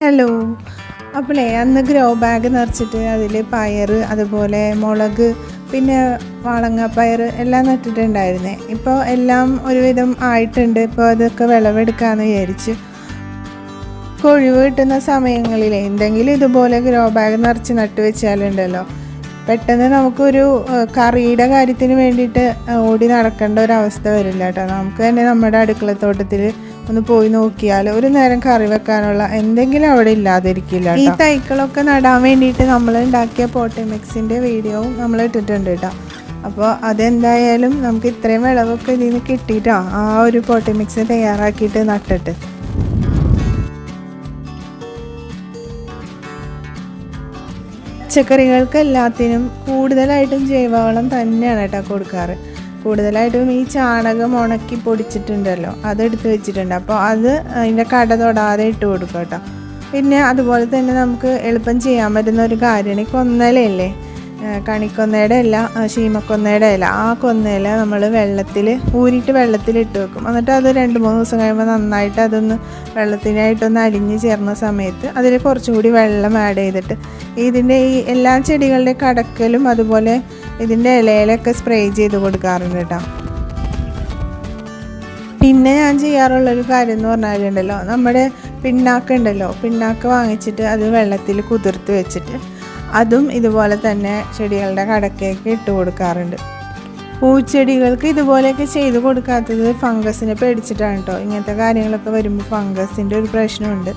Hello. അപ്പോളേ അന്ന് grow bag നിറച്ചിട്ട് അതിൽ പയർ അതുപോലെ മുളക് പിന്നെ വാളങ്ങാപ്പയർ എല്ലാം നട്ടിട്ടുണ്ടായിരുന്നേ. ഇപ്പോൾ എല്ലാം ഒരുവിധം ആയിട്ടുണ്ട്. ഇപ്പോൾ അതൊക്കെ വിളവെടുക്കാമെന്ന് വിചാരിച്ചു. കൊഴിവ് കിട്ടുന്ന സമയങ്ങളിൽ എന്തെങ്കിലും ഇതുപോലെ ഗ്രോ ബാഗ് നിറച്ച് നട്ട് വെച്ചാലുണ്ടല്ലോ പെട്ടെന്ന് നമുക്കൊരു കറിയുടെ കാര്യത്തിന് വേണ്ടിയിട്ട് ഓടി നടക്കേണ്ട ഒരു അവസ്ഥ വരില്ല കേട്ടോ. നമുക്ക് തന്നെ നമ്മുടെ അടുക്കളത്തോട്ടത്തിൽ ഒന്ന് പോയി നോക്കിയാൽ ഒരു നേരം കറി വെക്കാനുള്ള എന്തെങ്കിലും അവിടെ ഇല്ലാതിരിക്കില്ല ഈ തൈക്കളൊക്കെ നടാൻ വേണ്ടിയിട്ട് നമ്മൾ ഉണ്ടാക്കിയ പോട്ടമിക്സിന്റെ വീഡിയോവും നമ്മൾ ഇട്ടിട്ടുണ്ട് കേട്ടോ. അപ്പോൾ അതെന്തായാലും നമുക്ക് ഇത്രയും വിളവൊക്കെ ഇതിൽ നിന്ന് കിട്ടിയിട്ടോ ആ ഒരു പോട്ടമിക്സ് തയ്യാറാക്കിയിട്ട് നട്ടിട്ട്. പച്ചക്കറികൾക്ക് എല്ലാത്തിനും കൂടുതലായിട്ടും ജൈവവളം തന്നെയാണ് കേട്ടോ കൊടുക്കാറ്. കൂടുതലായിട്ടും ഈ ചാണകം ഉണക്കി പൊടിച്ചിട്ടുണ്ടല്ലോ അതെടുത്ത് വെച്ചിട്ടുണ്ട്. അപ്പോൾ അത് അതിന്റെ കട തൊടാതെ ഇട്ട് കൊടുക്കും കേട്ടോ. പിന്നെ അതുപോലെ തന്നെ നമുക്ക് എളുപ്പം ചെയ്യാൻ പറ്റുന്ന ഒരു കാര്യമാണ് ഈ കൊന്നലയല്ലേ. ഏഹ് കണിക്കൊന്നയുടെ ഇല ശീമക്കൊന്നയുടെ ഇല. ആ കൊന്നയില നമ്മൾ വെള്ളത്തിൽ ഊരിയിട്ട് വെള്ളത്തിൽ ഇട്ട് വെക്കും. എന്നിട്ട് അത് രണ്ട് മൂന്ന് ദിവസം കഴിയുമ്പോൾ നന്നായിട്ട് അതൊന്ന് വെള്ളത്തിനായിട്ടൊന്ന് അലിഞ്ഞ് ചേർന്ന സമയത്ത് അതിൽ കുറച്ചുകൂടി വെള്ളം ആഡ് ചെയ്തിട്ട് ഇതിന്റെ ഈ എല്ലാ ചെടികളുടെ കടക്കലും അതുപോലെ ഇതിന്റെ ഇലയിലൊക്കെ സ്പ്രേ ചെയ്ത് കൊടുക്കാറുണ്ട് കേട്ടോ. പിന്നെ ഞാൻ ചെയ്യാറുള്ളൊരു കാര്യം എന്ന് പറഞ്ഞാലുണ്ടല്ലോ നമ്മുടെ പിണ്ണാക്ക് ഉണ്ടല്ലോ. പിണ്ണാക്ക് വാങ്ങിച്ചിട്ട് അത് വെള്ളത്തിൽ കുതിർത്ത് വെച്ചിട്ട് അതും ഇതുപോലെ തന്നെ ചെടികളുടെ കടക്കയൊക്കെ ഇട്ട് കൊടുക്കാറുണ്ട്. പൂച്ചെടികൾക്ക് ഇതുപോലെയൊക്കെ ചെയ്ത് കൊടുക്കാത്തത് ഫംഗസിനെ പേടിച്ചിട്ടാണ് കേട്ടോ. ഇങ്ങനത്തെ കാര്യങ്ങളൊക്കെ വരുമ്പോൾ ഫംഗസിന്റെ ഒരു പ്രശ്നമുണ്ട്.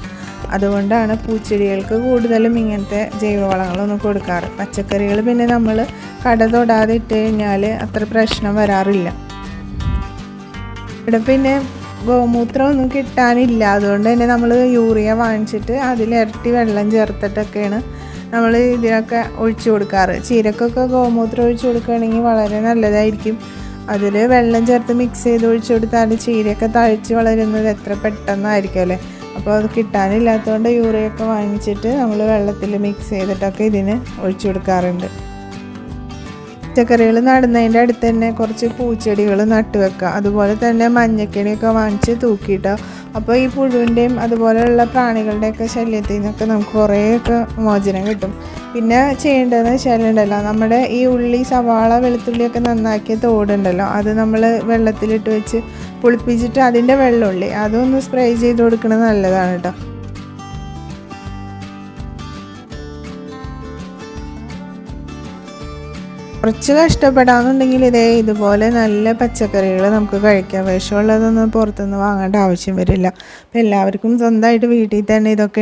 അതുകൊണ്ടാണ് പൂച്ചെടികൾക്ക് കൂടുതലും ഇങ്ങനത്തെ ജൈവവളങ്ങളൊന്നും കൊടുക്കാറ്. പച്ചക്കറികൾ പിന്നെ നമ്മൾ കട തൊടാതെ ഇട്ട് കഴിഞ്ഞാൽ അത്ര പ്രശ്നം വരാറില്ല. ഇവിടെ പിന്നെ ഗോമൂത്രം ഒന്നും കിട്ടാനില്ല. അതുകൊണ്ട് തന്നെ നമ്മൾ യൂറിയ വാങ്ങിച്ചിട്ട് അതിൽ ഇരട്ടി വെള്ളം ചേർത്തിട്ടൊക്കെയാണ് നമ്മൾ ഇതിനൊക്കെ ഒഴിച്ചു കൊടുക്കാറ്. ചീരക്കൊക്കെ ഗോമൂത്രം ഒഴിച്ചു കൊടുക്കുകയാണെങ്കിൽ വളരെ നല്ലതായിരിക്കും. അതിൽ വെള്ളം ചേർത്ത് മിക്സ് ചെയ്ത് ഒഴിച്ചു കൊടുത്താൽ ചീരയൊക്കെ തഴച്ച് വളരുന്നത് എത്ര പെട്ടെന്നായിരിക്കും അല്ലേ? അപ്പോൾ അത് കിട്ടാനില്ലാത്തതുകൊണ്ട് യൂറിയൊക്കെ വാങ്ങിച്ചിട്ട് നമ്മൾ വെള്ളത്തിൽ മിക്സ് ചെയ്തിട്ടൊക്കെ ഇതിന് ഒഴിച്ചു കൊടുക്കാറുണ്ട്. പച്ചക്കറികൾ നടുന്നതിന്റെ അടുത്ത് തന്നെ കുറച്ച് പൂച്ചെടികൾ നട്ടു വെക്കുക. അതുപോലെ തന്നെ മഞ്ഞക്കണിയൊക്കെ വാങ്ങിച്ച് തൂക്കിയിട്ടോ. അപ്പോൾ ഈ പുഴുവിന്റെയും അതുപോലെയുള്ള പ്രാണികളുടെയൊക്കെ ശല്യത്തിൽ നിന്നൊക്കെ നമുക്ക് കുറേയൊക്കെ മോചനം കിട്ടും. പിന്നെ ചെയ്യേണ്ടതെന്ന് വെച്ചാലുണ്ടല്ലോ നമ്മുടെ ഈ ഉള്ളി സവാള വെളുത്തുള്ളിയൊക്കെ നന്നാക്കിയ തോടുണ്ടല്ലോ അത് നമ്മൾ വെള്ളത്തിലിട്ട് വെച്ച് പുളിപ്പിച്ചിട്ട് അതിന്റെ വെള്ളമുള്ളി അതൊന്ന് സ്പ്രേ ചെയ്ത് കൊടുക്കുന്നത് നല്ലതാണ് കേട്ടോ. കുറച്ച് കഷ്ടപ്പെടാന്നുണ്ടെങ്കിൽ ഇതേ ഇതുപോലെ നല്ല പച്ചക്കറികൾ നമുക്ക് കഴിക്കാം. വിഷമുള്ളതൊന്നും പുറത്തുനിന്ന് വാങ്ങേണ്ട ആവശ്യം വരില്ല. അപ്പം എല്ലാവർക്കും സ്വന്തമായിട്ട് വീട്ടിൽ തന്നെ ഇതൊക്കെ